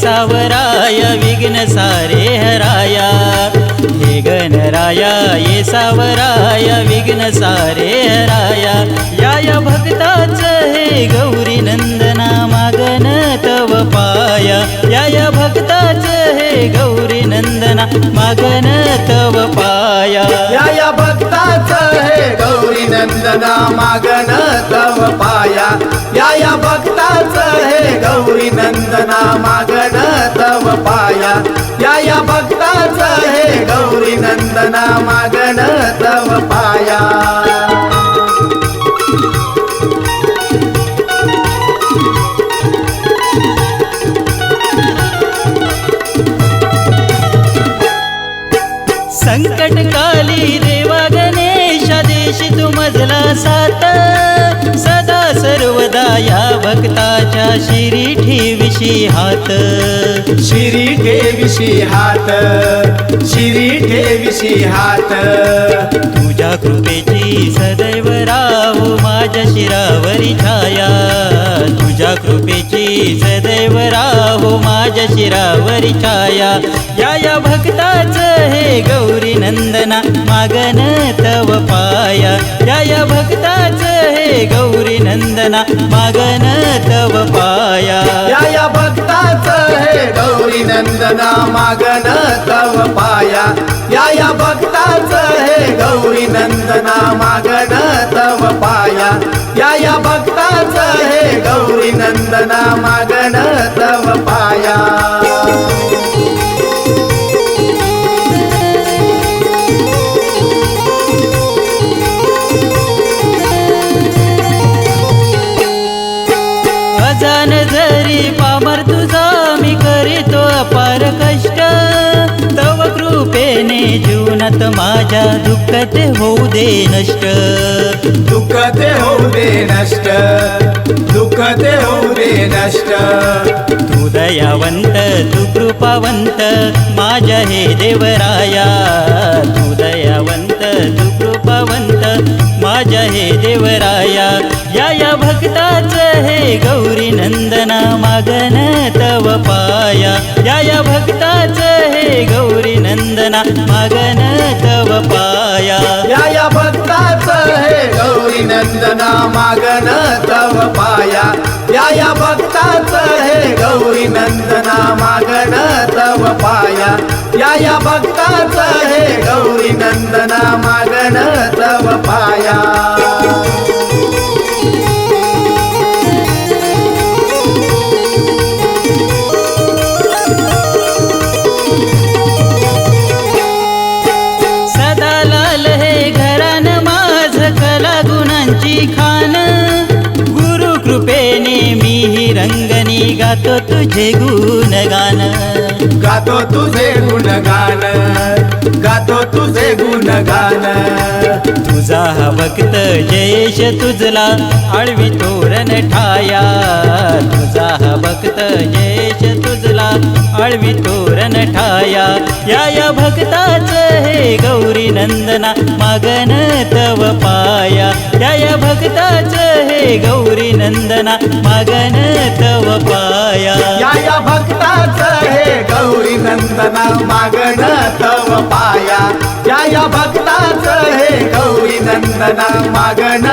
सावराय विघ्न सारे हराया। हे गणराया ये सावराया विघ्न सारे हराया। या या भक्ताच हे गौरी नंदना मागन तव पाया। या या भक्ताच हे गौरी नंदना मागन तव पाया। या भक्ताच हे गौरी नंदना मागन तव संकट काली देवा गणेश देश तू मजला सात. सदा सर्वदा या भक्ताच्या शिरी ठेविशी हात. शिरी ठेविशी हात. शिरी ठेविशी हात. तुझ्या कृपेची सदैव राहो माझ्या शिरावरी छाया. तुझ्या कृपेची सदैव राहो माझ्या शिरावरी छाया. या या भक्ताच हे गौरी नंदना मागन तव पाया. या या भक्ताच हे गौरी नंदना मागन तव पाया. या या भक्ताच हे गौरी नंदना मागन तव पाया. या या भक्त गौरी नंदना मागण तव पाया. या या भक्ताच हे गौरी नंदना मागण जीवनात माझ्या दुःख ते होऊ दे नष्ट. दुःख ते होऊ दे नष्ट. दुःख ते होऊ दे नष्ट. तू दयावंत तू कृपावंत माझ्या हे देवराया. तू दयावंत तू कृपावंत माझ्या हे देवराया. या या भक्ताच हे गौरी नंदना मागन तव पाया. या या भक्ताच हे गौरी नंदना मागन पाया. या या भक्ताचं हे गौरी नंदना मागन तव पाया. या या भक्ताचं हे गौरी नंदना मागन तव पाया. या या भक्ताचं हे गौरी नंदना मागन तव पाया. रंगनी गातो तुझे गुणगान. गातो तुझे गुणगान गातो तुझे गुणगान. तुझा हा भक्त जयेश तुझला आळवी तोरण ठाया. तुझा हा भक्त जयेश तुझला आळवी तोरण ठाया. या या भक्ताच हे गौरी नंदना मागन तव पाया. या या गौरी नंदना मगन तव पाया. या या भक्ताचं हे गौरी नंदना मागण तव पाया. या या भक्ताचं हे गौरी नंदना मागण